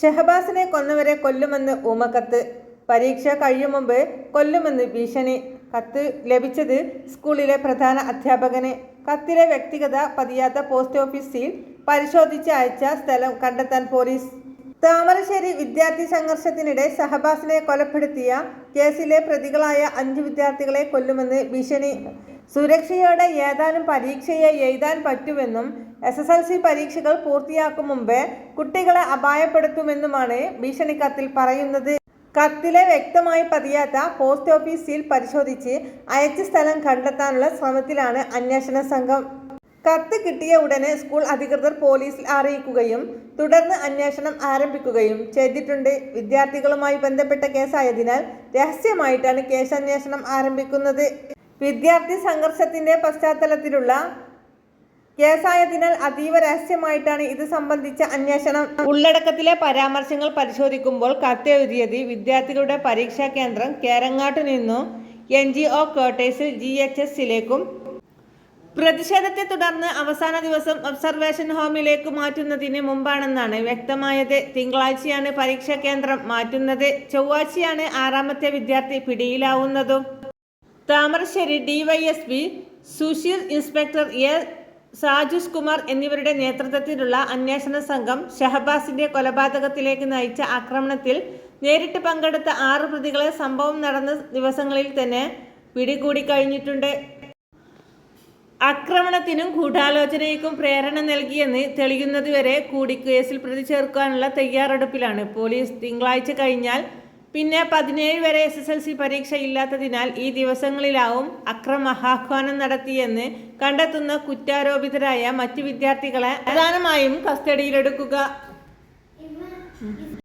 ഷഹബാസിനെ കൊന്നവരെ കൊല്ലുമെന്ന് ഊമക്കത്ത്. പരീക്ഷ കഴിയും മുമ്പ് കൊല്ലുമെന്ന് ഭീഷണി. കത്ത് ലഭിച്ചത് സ്കൂളിലെ പ്രധാന അധ്യാപകന്. കത്തിലെ വ്യക്തിഗത പതിയാത്ത പോസ്റ്റ് ഓഫീസിൽ പരിശോധിച്ച് അയച്ച സ്ഥലം കണ്ടെത്താൻ പോലീസ്. താമരശ്ശേരി വിദ്യാർത്ഥി സംഘർഷത്തിനിടെ ഷഹബാസിനെ കൊലപ്പെടുത്തിയ കേസിലെ പ്രതികളായ അഞ്ച് വിദ്യാർത്ഥികളെ കൊല്ലുമെന്ന് ഭീഷണി. സുരക്ഷയോടെ ഏതാനും പരീക്ഷയെ എഴുതാൻ പറ്റുമെന്നും എസ് എസ് എൽ സി പരീക്ഷകൾ പൂർത്തിയാക്കും മുമ്പേ കുട്ടികളെ അപായപ്പെടുത്തുമെന്നുമാണ് ഭീഷണി കത്തിൽ പറയുന്നത്. കത്തിലെ വ്യക്തമായി പതിയാത്ത പോസ്റ്റ് ഓഫീസ് സീൽ പരിശോധിച്ച് അയച്ച സ്ഥലം കണ്ടെത്താനുള്ള ശ്രമത്തിലാണ് അന്വേഷണ സംഘം. കത്ത് കിട്ടിയ ഉടനെ സ്കൂൾ അധികൃതർ പോലീസിൽ അറിയിക്കുകയും തുടർന്ന് അന്വേഷണം ആരംഭിക്കുകയും ചെയ്തിട്ടുണ്ട്. വിദ്യാർത്ഥികളുമായി ബന്ധപ്പെട്ട കേസായതിനാൽ രഹസ്യമായിട്ടാണ് കേസന്വേഷണം ആരംഭിക്കുന്നത്. വിദ്യാർത്ഥി സംഘർഷത്തിന്റെ പശ്ചാത്തലത്തിലുള്ള കേസായതിനാൽ അതീവ രഹസ്യമായിട്ടാണ് ഇത് സംബന്ധിച്ച അന്വേഷണം. ഉള്ളടക്കത്തിലെ പരാമർശങ്ങൾ പരിശോധിക്കുമ്പോൾ കത്തെഴുതിയത് വിദ്യാർത്ഥികളുടെ പരീക്ഷാ കേന്ദ്രം കേരങ്ങാട്ടു നിന്നും എൻ ജി ഒ ക്വാർട്ടേഴ്സിൽ ജി എച്ച് എസിലേക്കും പ്രതിഷേധത്തെ തുടർന്ന് അവസാന ദിവസം ഒബ്സർവേഷൻ ഹോമിലേക്ക് മാറ്റുന്നതിന് മുമ്പാണെന്നാണ് വ്യക്തമായത്. തിങ്കളാഴ്ചയാണ് പരീക്ഷാ കേന്ദ്രം മാറ്റുന്നത്. ചൊവ്വാഴ്ചയാണ് ആറാമത്തെ വിദ്യാർത്ഥി പിടിയിലാവുന്നതും. Thamarassery DYSP Susheel inspector A Sajush Kumar എന്നിവരുടെ നേതൃത്വത്തിലുള്ള അന്വേഷണ സംഘം ഷഹബാസിന്റെ കൊലപാതകത്തിലേക്ക് നയിച്ച ആക്രമണത്തിൽ നേരിട്ട് പങ്കെടുത്ത ആറ് പ്രതികളെ സംഭവം നടന്ന ദിവസങ്ങളിൽ തന്നെ പിടികൂടി കഴിഞ്ഞിട്ടുണ്ട്. ആക്രമണത്തിനും ഗൂഢാലോചനയ്ക്കും പ്രേരണ നൽകിയെന്ന് തെളിയുന്നതുവരെ കൂടി കേസിൽ പ്രതി ചേർക്കാനുള്ള തയ്യാറെടുപ്പിലാണ്. പോലീസ് തിങ്കളാഴ്ച കഴിഞ്ഞാൽ പിന്നെ പതിനേഴ് വരെ എസ് എസ് എൽ സി പരീക്ഷ ഇല്ലാത്തതിനാൽ ഈ ദിവസങ്ങളിലാവും അക്രമഹാഹ്വാനം നടത്തിയെന്ന് കണ്ടെത്തുന്ന കുറ്റാരോപിതരായ മറ്റു വിദ്യാർത്ഥികളെ പ്രധാനമായും കസ്റ്റഡിയിലെടുക്കുക.